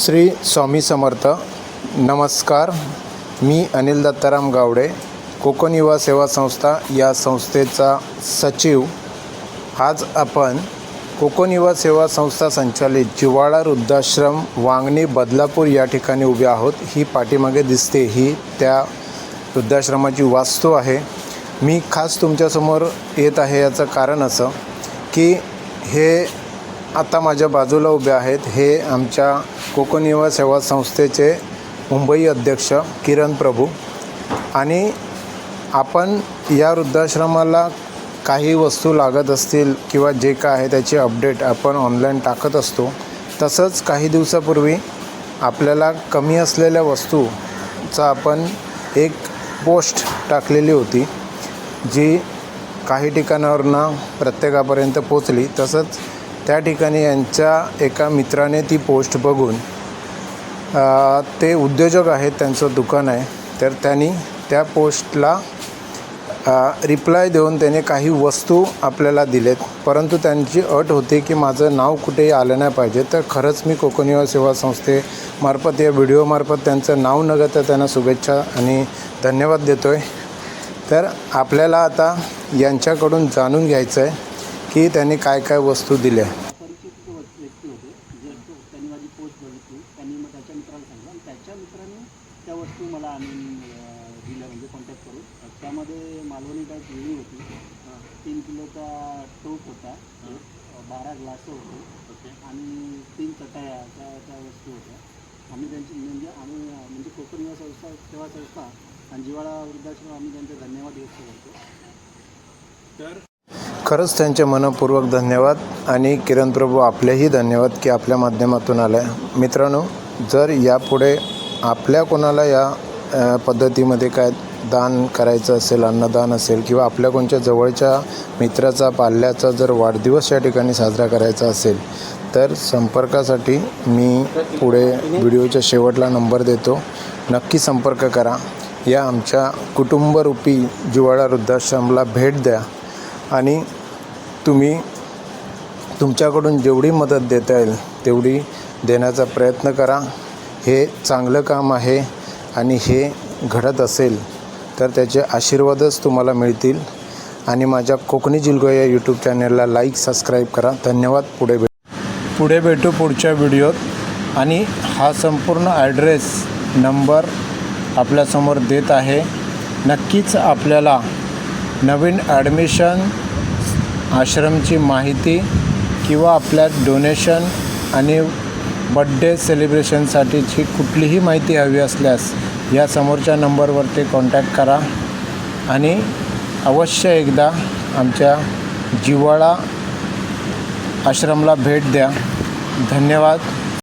श्री स्वामी समर्थ. नमस्कार. मी अनिल दत्ताराम गावडे कोकण युवा सेवा संस्था या संस्थेचा सचिव. आज आपण कोकण युवा सेवा संस्था संचालित जिवाळा वृद्धाश्रम वांगणी बदलापूर या ठिकाणी उभे आहोत. ही पाठीमागे दिसते ही त्या वृद्धाश्रमाची वास्तू आहे. मी खास तुमच्यासमोर येत आहे याचं कारण असं की हे आता माझ्या बाजूला उभे आहेत. हे आमच्या कोकण युवा सेवा संस्थेचे मुंबई अध्यक्ष किरण प्रभू. आणि आपण या वृद्धाश्रमाला काही वस्तू लागत असतील किंवा जे काय आहे त्याची अपडेट आपण ऑनलाईन टाकत असतो. तसंच काही दिवसापूर्वी आपल्याला कमी असलेल्या वस्तूचा आपण एक पोस्ट टाकलेली होती जी काही ठिकाणावरनं प्रत्येकापर्यंत पोचली तसंच त्या ठिकाणी यांच्या एका मित्राने ती पोस्ट बघून ते उद्योजक आहेत त्यांचं दुकान आहे. तर त्यांनी त्या पोस्टला रिप्लाय देऊन त्याने काही वस्तू आपल्याला दिलेत. परंतु त्यांची अट होती की माझं नाव कुठेही आलं नाही पाहिजे. तर खरंच मी कोकण सेवा संस्थेमार्फत या व्हिडिओमार्फत त्यांचं नाव न घेता त्यांना शुभेच्छा आणि धन्यवाद देतो आहे तर आपल्याला आता यांच्याकडून जाणून घ्यायचं आहे की त्यांनी काय काय वस्तू दिल्या. परिचित व- व्यक्ती होते जे तो- त्यांनी माझी पोस्ट त्यांनी मग त्याच्या मित्राला आणि त्याच्या मित्राने त्या वस्तू मला दिल्या म्हणजे कॉन्टॅक्ट त्यामध्ये मालवणी काय वेळी होती तीन किलोचा टोप होता बारा ग्लासं होते आणि तीन चटाया त्या त्या वस्तू होत्या आम्ही त्यांची म्हणजे आम्ही म्हणजे कोकण युवा संस्था सेवा संस्था आणि जिवाळा वृद्धाश्रम आम्ही त्यांचे धन्यवाद व्यक्त करतो तर खरंच त्यांचे मनपूर्वक धन्यवाद आणि किरण प्रभू आपलेही धन्यवाद की आपल्या माध्यमातून आल्या. मित्रांनो जर यापुढे आपल्या कोणाला या पद्धतीमध्ये काय दान करायचं असेल अन्नदान असेल किंवा आपल्या कोणत्या जवळच्या मित्राचा पाल्याचा जर वाढदिवस या ठिकाणी साजरा करायचा असेल तर संपर्कासाठी मी पुढे व्हिडिओच्या शेवटला नंबर देतो. नक्की संपर्क करा. या आमच्या कुटुंबरूपी जिवाळा वृद्धाश्रमला भेट द्या. आणि तुम्ही तुमच्याकडून जेवढी मदत देता येईल तेवढी देण्याचा प्रयत्न करा. हे चांगलं काम आहे आणि हे घडत असेल तर त्याचे आशीर्वादच तुम्हाला मिळतील. आणि माझ्या कोकणी जिल्गो या यूट्यूब चॅनलला लाईक सबस्क्राईब करा. धन्यवाद. पुढे भेट पुढे भेटू पुढच्या व्हिडिओत आणि हा संपूर्ण ॲड्रेस नंबर आपल्यासमोर देत आहे. नक्कीच आपल्याला नवीन ॲडमिशन आश्रमची माहिती किंवा आपल्या डोनेशन आणि बड्डे सेलिब्रेशनसाठीची कुठलीही माहिती हवी असल्यास या समोरच्या नंबरवरती कॉन्टॅक्ट करा. आणि अवश्य एकदा आमच्या जिवाळा आश्रमला भेट द्या. धन्यवाद.